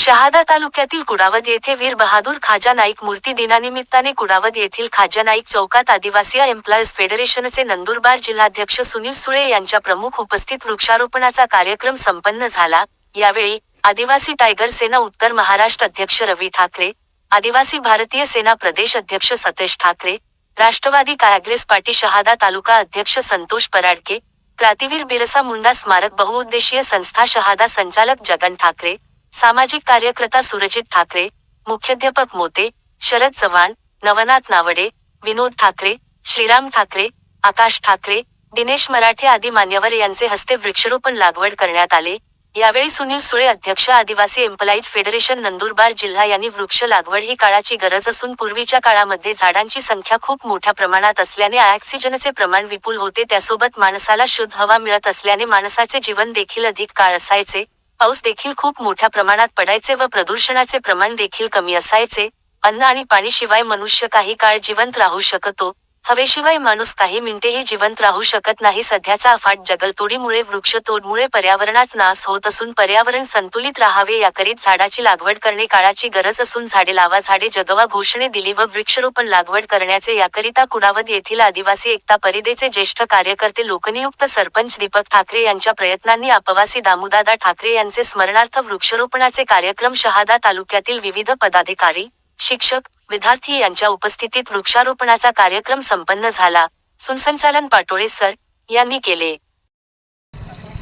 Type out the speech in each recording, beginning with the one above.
शहादा तालुक्यातील कुडावद येथे वीर बहादूर खाजा नाईक मूर्ती दिनानिमित्ताने कुडावद येथील खाजा नाईक चौकात आदिवासी एम्प्लॉईज फेडरेशनचे नंदुरबार जिल्हाध्यक्ष सुनील सुळे यांच्या प्रमुख उपस्थित वृक्षारोपणाचा कार्यक्रम संपन्न झाला. यावेळी आदिवासी टायगर सेना उत्तर महाराष्ट्र अध्यक्ष रवी ठाकरे आदिवासी भारतीय सेना प्रदेश अध्यक्ष सतेश ठाकरे राष्ट्रवादी काँग्रेस पार्टी शहादा तालुका अध्यक्ष संतोष पराडके क्रांतीवीर बिरसा मुंडा स्मारक बहुउद्देशीय संस्था शहादा संचालक जगन ठाकरे सामाजिक कार्यकर्ता सुरजित ठाकरे मुख्याध्यापक मोते शरद चव्हाण नवनाथ नावडे विनोद ठाकरे श्रीराम ठाकरे आकाश ठाकरे दिनेश मराठे आदी मान्यवर यांचे हस्ते वृक्षारोपण लागवड करण्यात आले. यावेळी सुनील सुळे अध्यक्ष आदिवासी एम्प्लॉईज फेडरेशन नंदुरबार जिल्हा यांनी वृक्ष लागवड ही काळाची गरज असून पूर्वीच्या काळामध्ये झाडांची संख्या खूप मोठ्या प्रमाणात असल्याने ऑक्सिजनचे प्रमाण विपुल होते. त्यासोबत माणसाला शुद्ध हवा मिळत असल्याने माणसाचे जीवन देखील अधिक काळ असायचे. पाऊस देखील खूप मोठ्या प्रमाणात पडायचे व प्रदूषणाचे प्रमाण देखील कमी असायचे. अन्न आणि पाणीशिवाय मनुष्य काही काळ जिवंत राहू शकतो. हवेशिवाय माणूस काही मिनिटेही जिवंत राहू शकत नाही. सध्याचा अफाट जगलतोडीमुळे वृक्षतोडमुळे पर्यावरणात नाश होत असून पर्यावरण संतुलित राहावे याकरीत झाडाची लागवड करणे काळाची गरज असून झाडे लावा झाडे जगवा घोषणे दिली व वृक्षरोपण लागवड करण्याचे याकरिता कुडावद येथील आदिवासी एकता परिदेचे ज्येष्ठ कार्यकर्ते लोकनियुक्त सरपंच दीपक ठाकरे यांच्या प्रयत्नांनी अपवासी दामुदादा ठाकरे यांचे स्मरणार्थ वृक्षारोपणाचे कार्यक्रम शहादा तालुक्यातील विविध पदाधिकारी शिक्षक विद्यार्थी यांच्या उपस्थितीत वृक्षारोपणाचा कार्यक्रम संपन्न झाला. सुनसंचालन पाटोळे सर यांनी केले.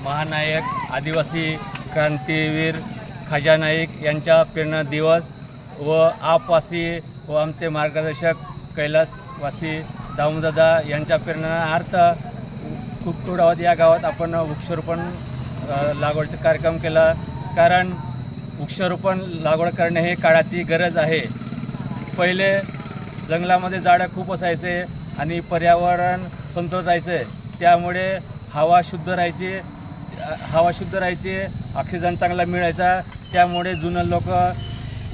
महानायक आदिवासी क्रांतीवीर खाजा नाईक प्रेरणा दिवस व आपवासी व आमचे मार्गदर्शक कैलासवासी दामोदादा यांच्या प्रेरणार्थ कुकुडावत या गावात आपण वृक्षारोपण लागवडचा कार्यक्रम केला. कारण वृक्षारोपण लागवड करणे हे काळाची गरज आहे. पहिले जंगलामध्ये झाडं खूप असायचे आणि पर्यावरण संतोष राहायचे त्यामुळे हवा शुद्ध राहायची हवा शुद्ध राहायची ऑक्सिजन चांगला मिळायचा. त्यामुळे जुनं लोक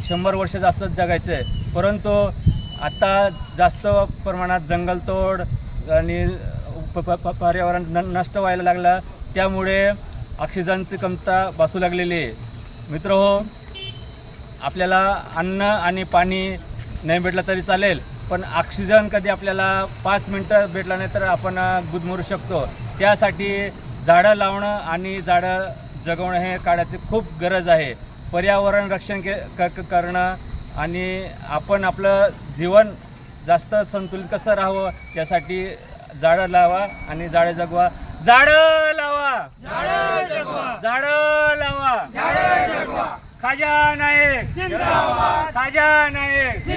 शंभर वर्ष जास्त जगायचे. परंतु आता जास्त प्रमाणात जंगलतोड आणि प- प- पर्यावरण न नष्ट व्हायला लागलं. त्यामुळे ऑक्सिजनची कमतरता भासू लागलेली. आहे मित्र हो आपल्याला अन्न आणि पाणी नाही भेटलं तरी चालेल. पण ऑक्सिजन कधी आपल्याला पाच मिनटं भेटला नाही तर आपण गुदमरू शकतो. त्यासाठी झाडं लावणं आणि झाडं जगवणं हे काळाची खूप गरज आहे. पर्यावरण रक्षण के क करणं आणि आपण आपलं जीवन जास्त संतुलित कसं राहावं यासाठी झाडं लावा आणि झाडं जगवा. झाडं लावा! झाडं लावा! खाजा नाईक खाजा नाईक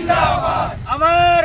अमर